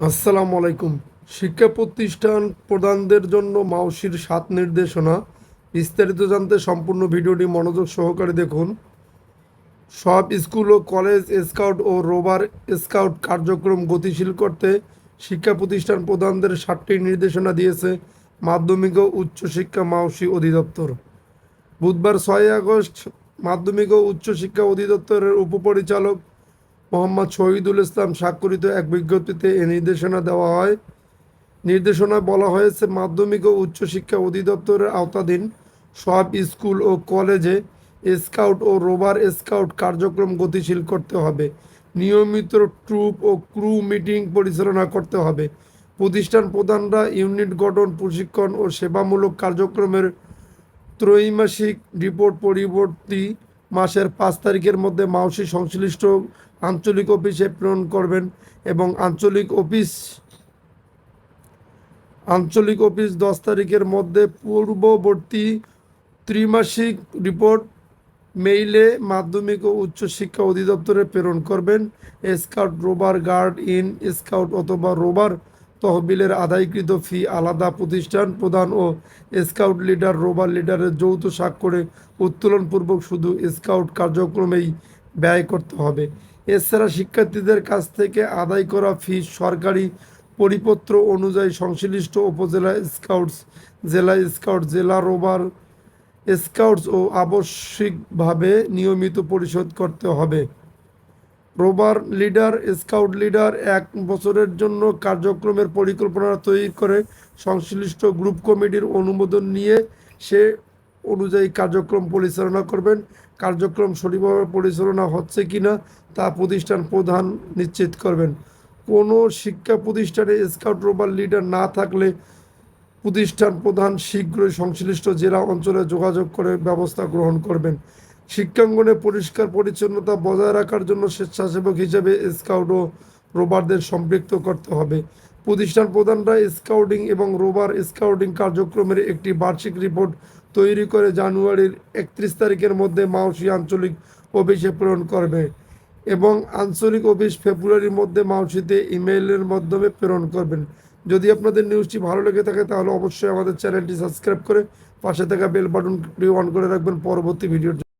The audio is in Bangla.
আসসালামু আলাইকুম। শিক্ষা প্রতিষ্ঠান প্রদানদের জন্য মাউসির সাত নির্দেশনা। বিস্তারিত জানতে সম্পূর্ণ ভিডিওটি মনোযোগ সহকারে দেখুন। সব স্কুল ও কলেজ স্কাউট ও রোভার স্কাউট কার্যক্রম গতিশীল করতে শিক্ষা প্রতিষ্ঠান প্রদানদের সাতটি নির্দেশনা দিয়েছে মাধ্যমিক ও উচ্চশিক্ষা মাউসি অধিদপ্তর। বুধবার ছয় আগস্ট মাধ্যমিক ও উচ্চশিক্ষা অধিদপ্তরের উপপরিচালক মোহাম্মদ শহীদুল ইসলাম স্বাক্ষরিত এক বিজ্ঞপ্তিতে এ নির্দেশনা দেওয়া হয়। নির্দেশনায় বলা হয়েছে, মাধ্যমিক ও উচ্চশিক্ষা অধিদপ্তরের আওতাধীন সব স্কুল ও কলেজে স্কাউট ও রোভার স্কাউট কার্যক্রম গতিশীল করতে হবে। নিয়মিত ট্রুপ ও ক্রু মিটিং পরিচালনা করতে হবে। প্রতিষ্ঠান প্রধানরা ইউনিট গঠন, প্রশিক্ষণ ও সেবামূলক কার্যক্রমের ত্রৈমাসিক রিপোর্ট পরিবর্তী মাসের পাঁচ তারিখের মধ্যে মাউসি সংশ্লিষ্ট আঞ্চলিক অফিসে প্রেরণ করবেন এবং আঞ্চলিক অফিস আঞ্চলিক অফিস দশ তারিখের মধ্যে পূর্ববর্তী ত্রিমাসিক রিপোর্ট মেইলে মাধ্যমিক ও উচ্চশিক্ষা অধিদপ্তরে প্রেরণ করবেন। স্কাউট রোবার গার্ড ইন, স্কাউট অথবা রোবার তহবিলের আদায়কৃত ফি আলাদা প্রতিষ্ঠান প্রধান ও স্কাউট লিডার রোবার লিডারের যৌথ স্বাক্ষরে উত্তোলনপূর্বক শুধু স্কাউট কার্যক্রমেই ব্যয় করতে হবে। এছাড়া শিক্ষার্থীদের কাছ থেকে আদায় করা ফি সরকারি পরিপত্র অনুযায়ী সংশ্লিষ্ট উপজেলা স্কাউটস, জেলা স্কাউট, জেলা রোবার স্কাউটস ও আবশ্যিকভাবে নিয়মিত পরিশোধ করতে হবে। রোবার লিডার, স্কাউট লিডার এক বছরের জন্য কার্যক্রমের পরিকল্পনা তৈরি করে সংশ্লিষ্ট গ্রুপ কমিটির অনুমোদন নিয়ে সে অনুযায়ী কার্যক্রম পরিচালনা করবেন। কার্যক্রম সঠিকভাবে পরিচালনা হচ্ছে কি না তা প্রতিষ্ঠান প্রধান নিশ্চিত করবেন। কোনো শিক্ষা প্রতিষ্ঠানে স্কাউট রোবার লিডার না থাকলে প্রতিষ্ঠান প্রধান শীঘ্রই সংশ্লিষ্ট জেলা অঞ্চলে যোগাযোগ করে ব্যবস্থা গ্রহণ করবেন। শিক্ষাঙ্গনে পরিষ্কার পরিচ্ছন্নতা বজায় রাখার জন্য স্বেচ্ছাসেবক হিসেবে স্কাউট ও রোবারদের সম্পৃক্ত করতে হবে। প্রতিষ্ঠান প্রধানরা স্কাউটিং এবং রোবার স্কাউটিং কার্যক্রমের একটি বার্ষিক রিপোর্ট তৈরি করে জানুয়ারির একত্রিশ তারিখের মধ্যে মাউসি আঞ্চলিক অফিসে প্রেরণ করবে এবং আঞ্চলিক অফিস ফেব্রুয়ারির মধ্যে মাউসিতে ইমেইলের মাধ্যমে প্রেরণ করবেন। যদি আপনাদের নিউজটি ভালো লেগে থাকে, তাহলে অবশ্যই আমাদের চ্যানেলটি সাবস্ক্রাইব করে পাশে থাকা বেল বাটনটি অন করে রাখবেন। পরবর্তী ভিডিওর।